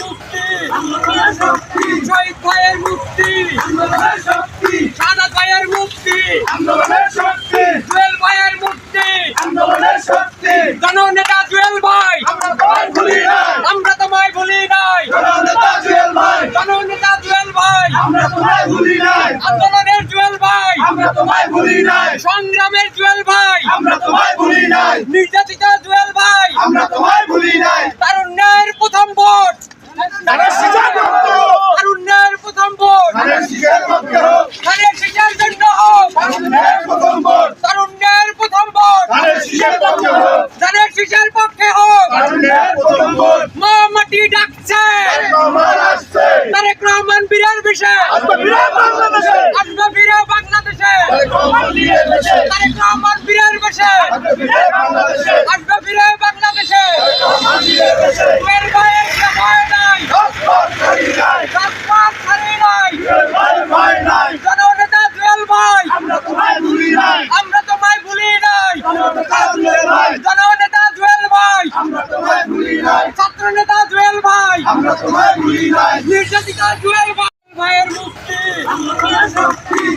মুক্তি শহীদ ভাইয়ের মুক্তি। সাদা ভাইয়ের মুক্তি। জুয়েল ভাইয়ের মুক্তি। জননেতা জুয়েল ভাই। আমরা তোমায় ভুলি নাই। জননেতা জুয়েল ভাই। আন্দোলনের জুয়েল ভাই। সংগ্রামের জুয়েল ভাই। নির্যাতিত জুয়েল ভাই। তারুণ্যের প্রথম ভোট তারুণ্যের প্রথম তারুণ্যের প্রথম ভোট। ধানের শিকার পক্ষে হোক। মা মাটি ডাকছে। তারেক রহমান বীরের বিষয় আসবে বীরে বাংলাদেশে। তারেক রহমান বীরের বিষয় আসবে বীরে বাংলাদেশে জুয়েল ভাইয়ের সময় নাই রাজপথ ছাড়ি নাই জননেতা জুয়েল ভাই আমরা তোমায় ভুলি নাই জননেতা জুয়েল ভাই ছাত্র নেতা জুয়েল ভাই নির্যাতিত জুয়েল ভাই ভাইয়ের মুক্তি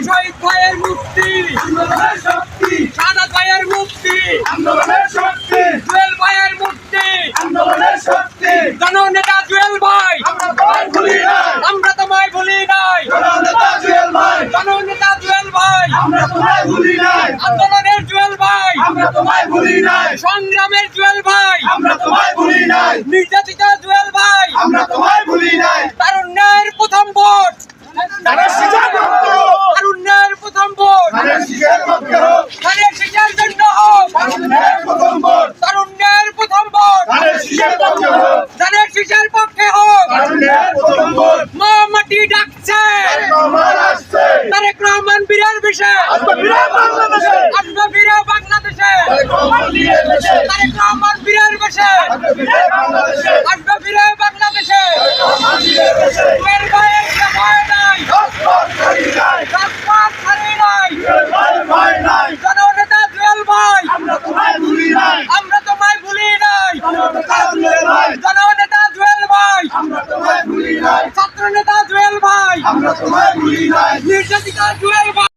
শহীদ ভাইয়ের মুক্তি সাদা ভাইয়ের মুক্তি জুয়েল ভাইয়ের মুক্তি জননেতা জুয়েল ভাই আমরা তোমায় ভুলি নাই জননেতা জুয়েল ভাই আন্দোলনের জুয়েল ভাই সংগ্রামের জুয়েল ভাই নির্যাতিত জুয়েল ভাই আমরা তোমায় ভুলি নাই তারুণ্যের প্রথম ভোট তারা স্বীকার করত তারুণ্যের প্রথম ভোট তারা স্বীকার করতে হোক ধানের শিকার জন্য হোক তারুণ্যের প্রথম ভোট ধানের শিকার পক্ষে হোক মা মাটি ডাকছে তারেক রহমান বীরের বিষয় আসবে বীরে বাংলাদেশে তারেক রহমান বীরের বিষয় আসবে বীরে বাংলাদেশে কমল দিয়ে দেশে জুয়েল ভাইয়ের সময় নাই রাজপথ ছাড়ি নাই রাজপথ ছাড়ি নাই ভয় ভয় নাই জননেতা জুয়েল ভাই আমরা তোমায় ভুলি নাই আমরা তোমায় ভুলি নাই জনতা জুয়েল ভাই জননেতা জুয়েল ভাই আমরা তোমায় ভুলি নাই ছাত্র নেতা জুয়েল ভাই আমরা তোমায় ভুলি নাই। নির্যাতিত জুয়েল